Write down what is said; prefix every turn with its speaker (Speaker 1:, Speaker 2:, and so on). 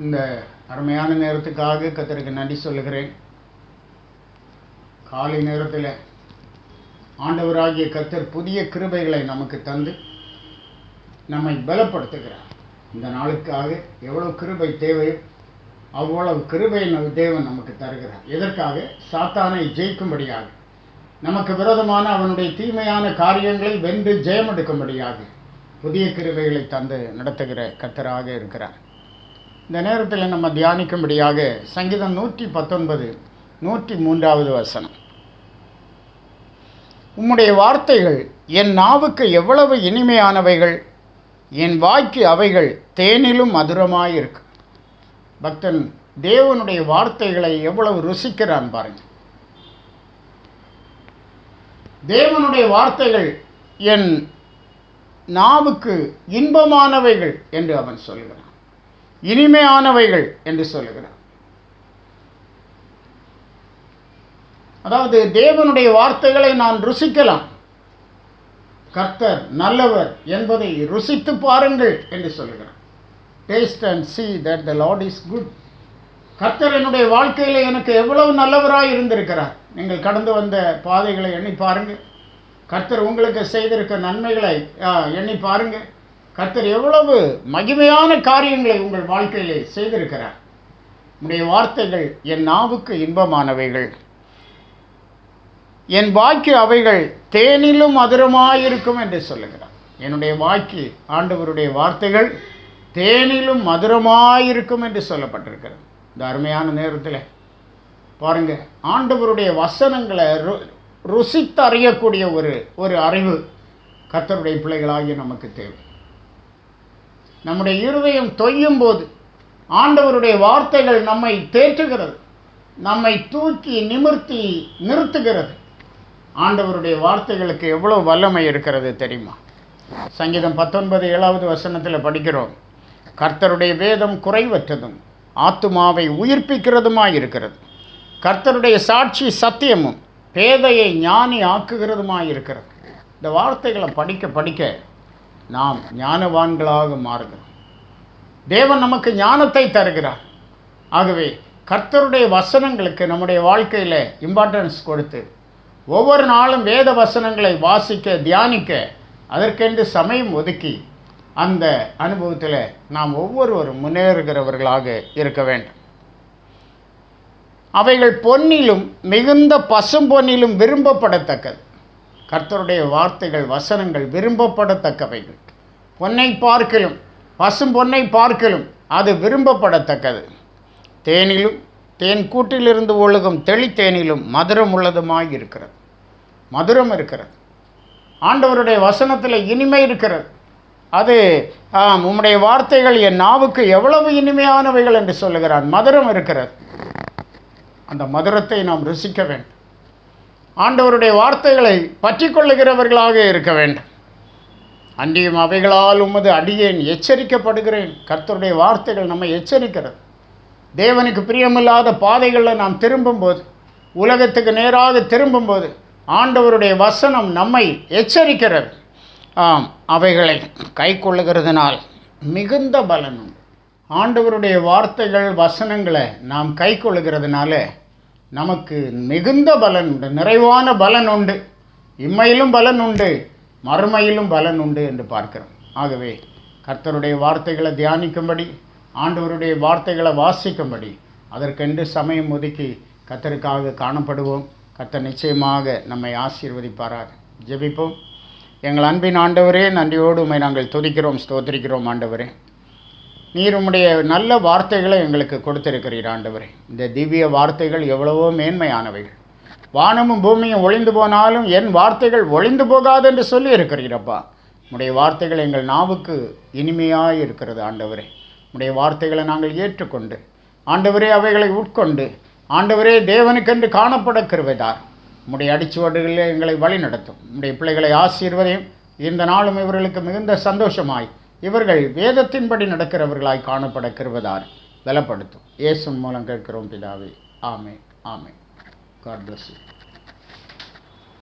Speaker 1: இந்த அருமையான நேரத்துக்காக கத்தருக்கு நன்றி சொல்லுகிறேன். காலை நேரத்தில் ஆண்டவராகிய கத்தர் புதிய கிருபைகளை நமக்கு தந்து நம்மை பலப்படுத்துகிறார். இந்த நாளுக்காக எவ்வளவு கிருபை தேவையோ அவ்வளவு கிருபை தேவன் நமக்கு தருகிறார். எதற்காக? சாத்தானை ஜெயிக்கும்படியாக. நமக்கு விரோதமான அவனுடைய தீமையான காரியங்களை வென்று ஜெயமெடுக்கும்படியாக புதிய கிருபைகளை தந்து நடத்துகிற கத்தராக இருக்கிறார். இந்த நேரத்தில் நம்ம தியானிக்கும்படியாக சங்கீதம் நூற்றி பத்தொன்பது நூற்றி மூன்றாவது வசனம். உம்முடைய வார்த்தைகள் என் நாவுக்கு எவ்வளவு இனிமையானவைகள் என் வாய்க்கு அவைகள் தேனிலும் மதுரமாயிருக்கு. பக்தன் தேவனுடைய வார்த்தைகளை எவ்வளவு ருசிக்கிறான் பாருங்கள் தேவனுடைய வார்த்தைகள் என் நாவுக்கு இன்பமானவைகள் என்று அவன் சொல்கிறான். இனிமையானவைகள் என்று சொல்லுகிறார். அதாவது தேவனுடைய வார்த்தைகளை நான் ருசிக்கலாம். கர்த்தர் நல்லவர் என்பதை ருசித்து பாருங்கள் என்று சொல்லுகிறார். Taste and see that the lord is good கர்த்தர் என்னுடைய வாழ்க்கையில் எனக்கு எவ்வளவு நல்லவராக இருந்திருக்கிறார். நீங்கள் கடந்து வந்த பாதைகளை எண்ணி பாருங்கள். கர்த்தர் உங்களுக்கு செய்திருக்க நன்மைகளை ஆ, எண்ணி பாருங்கள். கர்த்தர் எவ்வளவு மகிமையான காரியங்களை உங்கள் வாழ்க்கையிலே செய்திருக்கிறார். உடைய வார்த்தைகள் என் நாவுக்கு இன்பமானவைகள். என் வாய்க்கு அவைகள் தேனிலும் மதுரமாயிருக்கும் என்று சொல்லுகிறார். என்னுடைய வாய்க்கு ஆண்டவருடைய வார்த்தைகள் தேனிலும் மதுரமாயிருக்கும் என்று சொல்லப்பட்டிருக்கிறது. இந்த அருமையான நேரத்தில் பாருங்க ஆண்டவருடைய வசனங்களை ரு ருசித்து அறியக்கூடிய ஒரு ஒரு அறிவு கர்த்தருடைய பிள்ளைகளாகிய நமக்கு தேவை. நம்முடைய இருதயம் தொய்யும் போது ஆண்டவருடைய வார்த்தைகள் நம்மை தேற்றுகிறது நம்மை தூக்கி நிமிர்த்தி நிறுத்துகிறது. ஆண்டவருடைய வார்த்தைகளுக்கு எவ்வளோ வல்லமை இருக்கிறது தெரியுமா? சங்கீதம் பத்தொன்பது ஏழாவது வசனத்தில் படிக்கிறோம் கர்த்தருடைய வேதம் குறைவற்றதும் ஆத்துமாவை உயிர்ப்பிக்கிறதுமாய் இருக்கிறது. கர்த்தருடைய சாட்சி சத்தியமும் பேதையை ஞானி ஆக்குகிறதுமாய் இருக்கிறது. இந்த வார்த்தைகளை படிக்க படிக்க நாம் ஞானவான்களாக மாறுகிறோம். தேவன் நமக்கு ஞானத்தை தருகிறார். ஆகவே கர்த்தருடைய வசனங்களுக்கு நம்முடைய வாழ்க்கையில் இம்பார்ட்டன்ஸ் கொடுத்து ஒவ்வொரு நாளும் வேத வசனங்களை வாசிக்க தியானிக்க அதற்கென்று சமயம் ஒதுக்கி அந்த அனுபவத்தில் நாம் ஒவ்வொருவரும் முன்னேறுகிறவர்களாக இருக்க வேண்டும். அவைகள் பொன்னிலும் மிகுந்த பசும் பொன்னிலும் விரும்பப்படத்தக்கது. கர்த்தருடைய வார்த்தைகள் வசனங்கள் விரும்பப்படத்தக்கவைகள். பொன்னை பார்க்கிலும் பசும் பொன்னை பார்க்கிலும் அது விரும்பப்படத்தக்கது. தேனிலும் தேன் கூட்டிலிருந்து ஒழுகும் தெளித்தேனிலும் மதுரம் உள்ளதுமாய் இருக்கிறது. மதுரம் இருக்கிறது. ஆண்டவருடைய வசனத்தில் இனிமை இருக்கிறது. அது உம்முடைய வார்த்தைகள் என் நாவுக்கு எவ்வளவு இனிமையானவைகள் என்று சொல்லுகிறான் மதுரம் இருக்கிறது. அந்த மதுரத்தை நாம் ருசிக்க வேண்டும். ஆண்டவருடைய வார்த்தைகளை பற்றி கொள்ளுகிறவர்களாக இருக்க வேண்டும். அன்றியும் அவைகளால் உமது அடியேன் எச்சரிக்கப்படுகிறேன். கர்த்தருடைய வார்த்தைகள் நம்மை எச்சரிக்கிறது. தேவனுக்கு பிரியமில்லாத பாதைகளில் நாம் திரும்பும்போது உலகத்துக்கு நேராக திரும்பும்போது ஆண்டவருடைய வசனம் நம்மை எச்சரிக்கிறது. ஆம் அவைகளை கை கொள்ளுகிறதுனால் மிகுந்த பலனும். ஆண்டவருடைய வார்த்தைகள் வசனங்களை நாம் கை கொள்ளுகிறதுனால நமக்கு மிகுந்த பலன் உண்டு நிறைவான பலன் உண்டு. இம்மையிலும் பலன் உண்டு மறுமையிலும் பலன் உண்டு என்று பார்க்கிறோம். ஆகவே கர்த்தருடைய வார்த்தைகளை தியானிக்கும்படி ஆண்டவருடைய வார்த்தைகளை வாசிக்கும்படி அதற்கென்று சமயம் ஒதுக்கி கர்த்தருக்காக காணப்படுவோம். கர்த்தர் நிச்சயமாக நம்மை ஆசீர்வதிப்பாராக. ஜெபிப்போம். எங்கள் அன்பின் ஆண்டவரே நன்றியோடு உம்மை நாங்கள் துதிக்கிறோம் ஸ்தோத்திரிக்கிறோம் ஆண்டவரே. நீர் உம்முடைய நல்ல வார்த்தைகளை எங்களுக்கு கொடுத்திருக்கிறீர் ஆண்டவரே. இந்த திவ்ய வார்த்தைகள் எவ்வளவோ மேன்மையானவைகள். வானமும் பூமியும் ஒளிந்து போனாலும் என் வார்த்தைகள் ஒளிந்து போகாது என்று சொல்லி இருக்கிறீரப்பா உடைய வார்த்தைகள் எங்கள் நாவுக்கு இனிமையாக இருக்கிறது ஆண்டவரே. உடைய வார்த்தைகளை நாங்கள் ஏற்றுக்கொண்டு ஆண்டவரே அவைகளை உட்கொண்டு ஆண்டவரே தேவனுக்கென்று காணப்பட உடைய அடிச்சுவடுகளில் எங்களை வழி நடத்தும் பிள்ளைகளை ஆசீர்வதையும். இந்த நாளும் இவர்களுக்கு மிகுந்த சந்தோஷமாய். இவர்கள் வேதத்தின்படி நடக்கிறவர்களாய் காணப்பட கருவதால் பலப்படுத்தும். இயேசுன் மூலம் கேட்கிறோம் பிதாவே. ஆமே ஆமே காட் பிளஸ்